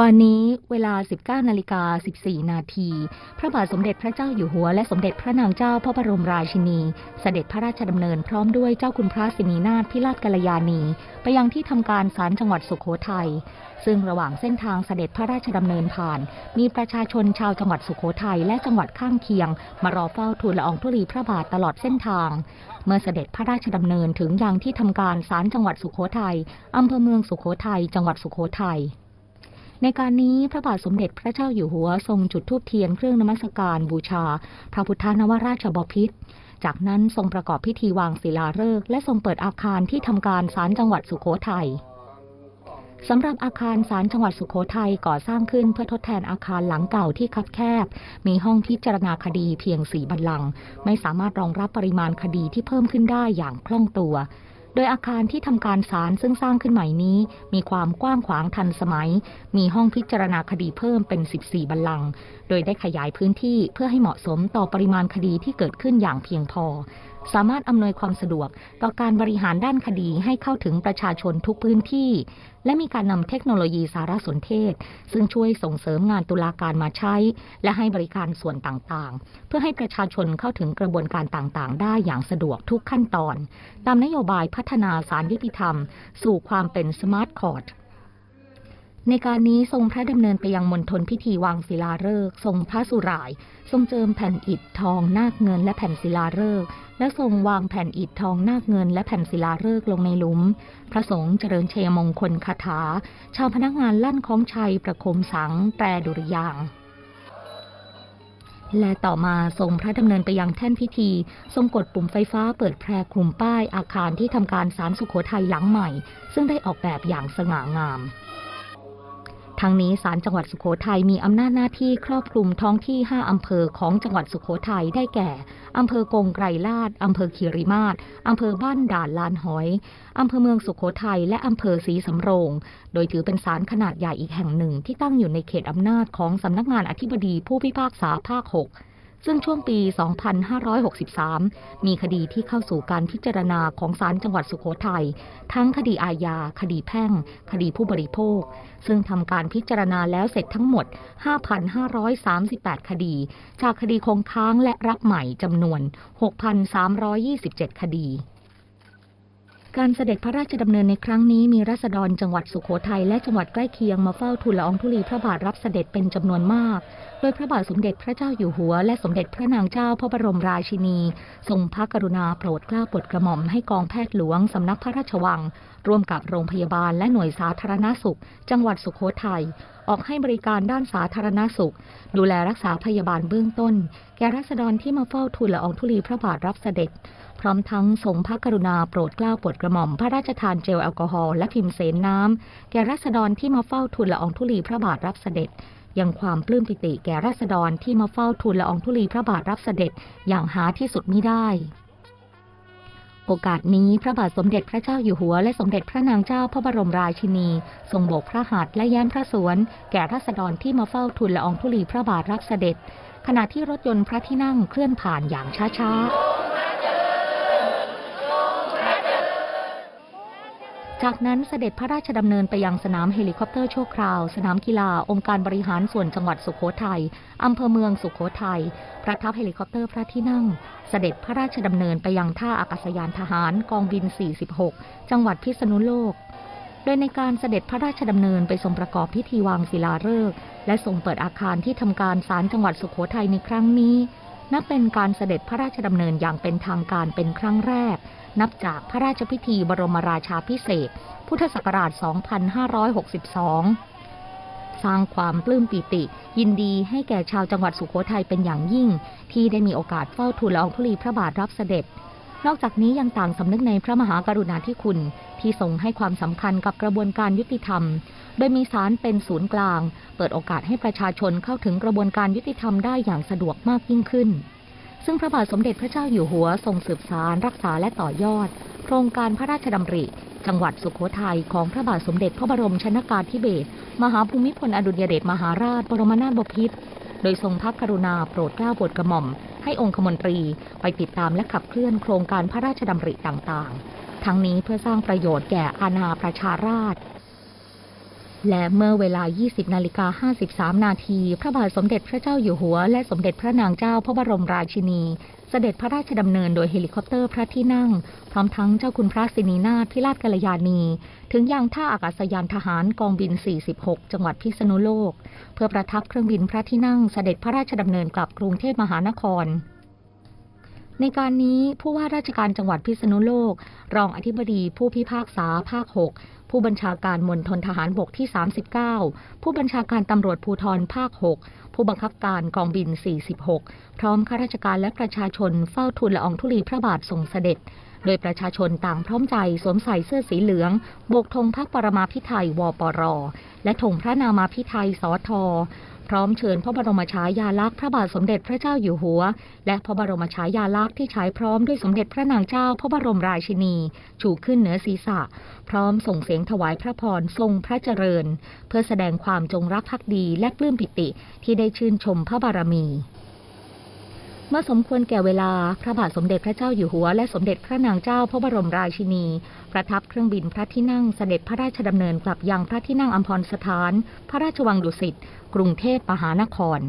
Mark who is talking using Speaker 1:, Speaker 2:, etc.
Speaker 1: วันนี้เวลา 19นาฬิกา14 นาที พระบาทสมเด็จพระเจ้าอยู่หัว และสมเด็จพระนางเจ้าพระบรมราชินี เสด็จพระราชดำเนินพร้อมด้วยเจ้าคุณพระสินีนาถพิราชกัลยาณี ไปยังที่ทำการศาลจังหวัดสุขโขทัย ซึ่งระหว่างเส้นทางเสด็จพระราชดำเนินผ่าน มีประชาชนชาวจังหวัดสุขโขทัยและจังหวัดข้างเคียง มารอเฝ้าทูลละอองธุลีพระบาทตลอดเส้นทาง เมื่อเสด็จพระราชดำเนินถึงยังที่ทำการศาลจังหวัดสุขโขทัยอำเภอเมืองสุขโขทัย จังหวัดสุขโขทัย ในการนี้พระบาทสมเด็จพระเจ้าอยู่หัวทรงจุดธูปเทียนเครื่องนมัสการบูชา พระพุทธนวราชบพิตรจากนั้นทรงประกอบพิธีวางศิลาฤกษ์และทรงเปิดอาคารที่ทำการศาลจังหวัดสุขโขทัยสำหรับอาคารศาลจังหวัดสุขโขทัยก่อสร้างขึ้นเพื่อทดแทนอาคารหลังเก่าที่คับแคบ มีห้องพิจารณาคดีเพียงสี่บัลลัง ไม่สามารถรองรับปริมาณคดีที่เพิ่มขึ้นได้อย่างคล่องตัว โดยอาคารที่ทำการศาลซึ่งสร้างขึ้นใหม่นี้ มีความกว้างขวางทันสมัย มีห้องพิจารณาคดีเพิ่มเป็น 14 บัลลังก์ โดยได้ขยายพื้นที่เพื่อให้เหมาะสมต่อปริมาณคดีที่เกิดขึ้นอย่างเพียงพอ สามารถอำนวยความสะดวกต่อการบริหารด้านคดีให้เข้าถึงประชาชนทุกพื้นที่ และมีการนำเทคโนโลยีสารสนเทศ ซึ่งช่วยส่งเสริมงานตุลาการมาใช้ และให้บริการส่วนต่างๆ เพื่อให้ประชาชนเข้าถึงกระบวนการต่างๆ ได้อย่างสะดวกทุกขั้นตอน ตามนโยบายพัฒนาสารยุติธรรม สู่ความเป็นสมาร์ทคอร์ดในการนี้ทรงพระดำเนินไปยังมณฑลพิธีวางศิลาฤกษ์ทรงพระสุราย ทรงเจิมแผ่นอิฐทองนาคเงินและแผ่นศิลาฤกษ์ และทรงวางแผ่นอิฐทองนาคเงินและแผ่นศิลาฤกษ์ลงในหลุม พระสงฆ์เจริญเชยมงคลคาถา ชาวพนักงานลั่นคล้องชัยประโคมสังแตรดุริยางและต่อมาทรงพระดำเนินไปยังแท่นพิธี ทรงกดปุ่มไฟฟ้าเปิดแพรคลุมป้ายอาคารที่ทำการศาลสุขโขทัยหลังใหม่ ซึ่งได้ออกแบบอย่างสง่างาม ทั้งนี้ศาลจังหวัดสุขโขทัยมีอำนาจหน้าที่ครอบคลุมท้องที่ 5 อำเภอของจังหวัดสุขโขทัยได้แก่ อำเภอกงไกรลาด อำเภอคีรีมาศอำเภอบ้านด่านลานหอย อำเภอเมืองสุขโขทัยและอำเภอศรีสำโรง โดยถือเป็นศาลขนาดใหญ่อีกแห่งหนึ่งที่ตั้งอยู่ในเขตอำนาจของสำนักงานอธิบดีผู้พิพากษาภาค 6 ซึ่งช่วงปี 2563 มีคดีที่เข้าสู่การพิจารณาของศาลจังหวัดสุโขทัย ทั้งคดีอาญา คดีแพ่ง คดีผู้บริโภค ซึ่งทำการพิจารณาแล้วเสร็จทั้งหมด 5,538 คดี จากคดีคงค้างและรับใหม่จำนวน 6,327 คดี การเสด็จพระราชดำเนินในครั้งนี้มีราษฎรจังหวัดสุโขทัยและจังหวัดใกล้เคียงมาเฝ้าทูลละอองธุลีพระบาทรับเสด็จเป็นจำนวนมาก โดยพระบาทสมเด็จพระเจ้าอยู่หัว และสมเด็จพระนางเจ้าพระบรมราชินี ทรงพระกรุณาโปรดเกล้าโปรดกระหม่อมให้กองแพทย์หลวงสำนักพระราชวัง ร่วมกับโรงพยาบาลและหน่วยสาธารณสุข จังหวัดสุโขทัยออกให้บริการด้านสาธารณสุข ดูแลรักษาพยาบาลเบื้องต้น แก่ราษฎรที่มาเฝ้าทูลละอองธุลีพระบาทรับเสด็จ ร้อมทั้งทรงพระกรุณาโปรดเกล้าโปรดกระหม่อมพระราชทานเจลแอลกอฮอล์และพิมพ์เสนน้ำ แก่ราษฎรที่มาเฝ้าทูลละอองธุลีพระบาทรับเสด็จ ยังความปลื้มปิติแก่ราษฎรที่มาเฝ้าทูลละอองธุลีพระบาทรับเสด็จอย่างหาที่สุดมิได้โอกาสนี้พระบาทสมเด็จพระเจ้าอยู่หัวและสมเด็จพระนางเจ้าพระบรมราชินี ทรงโบกพระหัตถ์และแย้มพระสวน แก่ราษฎรที่มาเฝ้าทูลละอองธุลีพระบาทรับเสด็จ ขณะที่รถยนต์พระที่นั่งเคลื่อนผ่านอย่างช้าๆ จากนั้นเสด็จพระราชดำเนินไปยังสนามเฮลิคอปเตอร์ชั่วคราว สนามกีฬาองค์การบริหารส่วนจังหวัดสุโขทัยอำเภอเมืองสุโขทัยประทับเฮลิคอปเตอร์พระที่นั่ง เสด็จพระราชดำเนินไปยังท่าอากาศยานทหารกองบิน 46 จังหวัดพิษณุโลก โดยในการเสด็จพระราชดำเนินไปทรงประกอบพิธีวางศิลาฤกษ์และทรงเปิดอาคารที่ทำการศาลจังหวัดสุโขทัยในครั้งนี้ นับเป็นการเสด็จพระราชดำเนินอย่างเป็นทางการเป็นครั้งแรก นับจากพระราชพิธีบรมราชาพิเศษ พุทธศักราช 2562 สร้างความปลื้มปิติ ยินดีให้แก่ชาวจังหวัดสุโขทัยเป็นอย่างยิ่ง ที่ได้มีโอกาสเฝ้าทูลละอองธุลีพระบาทรับเสด็จ นอกจากนี้ยังต่างสำนึกในพระมหากรุณาธิคุณ ที่ทรงให้ความสำคัญกับกระบวนการยุติธรรม โดยมีศาลเป็นศูนย์กลาง เปิดโอกาสให้ประชาชนเข้าถึงกระบวนการยุติธรรมได้อย่างสะดวกมากยิ่งขึ้น ซึ่งพระบาทสมเด็จพระเจ้าอยู่หัวทรงสืบสารรักษาและต่อยอด โครงการพระราชดำริ จังหวัดสุโขทัยของพระบาทสมเด็จพระบรมชนากาธิเบศรมหาภูมิพลอดุลยเดชมหาราชบรมนาถบพิตรโดยทรงพระกรุณาโปรดเกล้าโปรดกระหม่อม ให้องคมนตรีไปติดตามและขับเคลื่อนโครงการพระราชดำริต่างๆ ทั้งนี้เพื่อสร้างประโยชน์แก่อาณาประชาราษฎร์ และเมื่อเวลา 20 นาฬิกา 53 นาที พระบาทสมเด็จพระเจ้าอยู่หัว และสมเด็จพระนางเจ้าพระบรมราชินี เสด็จพระราชดำเนินโดยเฮลิคอปเตอร์พระที่นั่ง พร้อมทั้งเจ้าคุณพระสินีนาถพิราชกัลยาณี ถึงยังท่าอากาศยานทหารกองบิน 46 จังหวัดพิษณุโลก เพื่อประทับเครื่องบินพระที่นั่งเสด็จพระราชดำเนินกลับกรุงเทพมหานคร ในการนี้ผู้ว่าราชการจังหวัดพิษณุโลก รองอธิบดีผู้พิพากษาภาค 6 ผู้บัญชาการมณฑลทหารบกที่ 39 ผู้บัญชาการตำรวจภูธรภาค 6 ผู้บังคับการกองบิน 46 พร้อมข้าราชการและประชาชนเฝ้าทูลละอองธุลีพระบาททรงเสด็จ โดยประชาชนต่างพร้อมใจสวมใส่เสื้อสีเหลืองโบกธงพระปรมาภิไธยวปร และธงพระนามาภิไธยสทพ ร้อมเชิญพระบรมฉายาลักษณ์พระบาทสมเด็จพระเจ้าอยู่หัว และพระบรมฉายาลักษณ์ที่ใช้พร้อมด้วยสมเด็จพระนางเจ้าพระบรมราชินี ชูขึ้นเหนือศีรษะ พร้อมส่งเสียงถวายพระพรทรงพระเจริญ เพื่อแสดงความจงรักภักดีและปลื้มปิติที่ได้ชื่นชมพระบารมี เมื่อสมควรแก่เวลา พระบาทสมเด็จพระเจ้าอยู่หัว และสมเด็จพระนางเจ้าพระบรมราชินี ประทับเครื่องบินพระที่นั่งเสด็จพระราชดำเนินกลับยังพระที่นั่งอัมพรสถาน พระราชวังดุสิต กรุงเทพมหานคร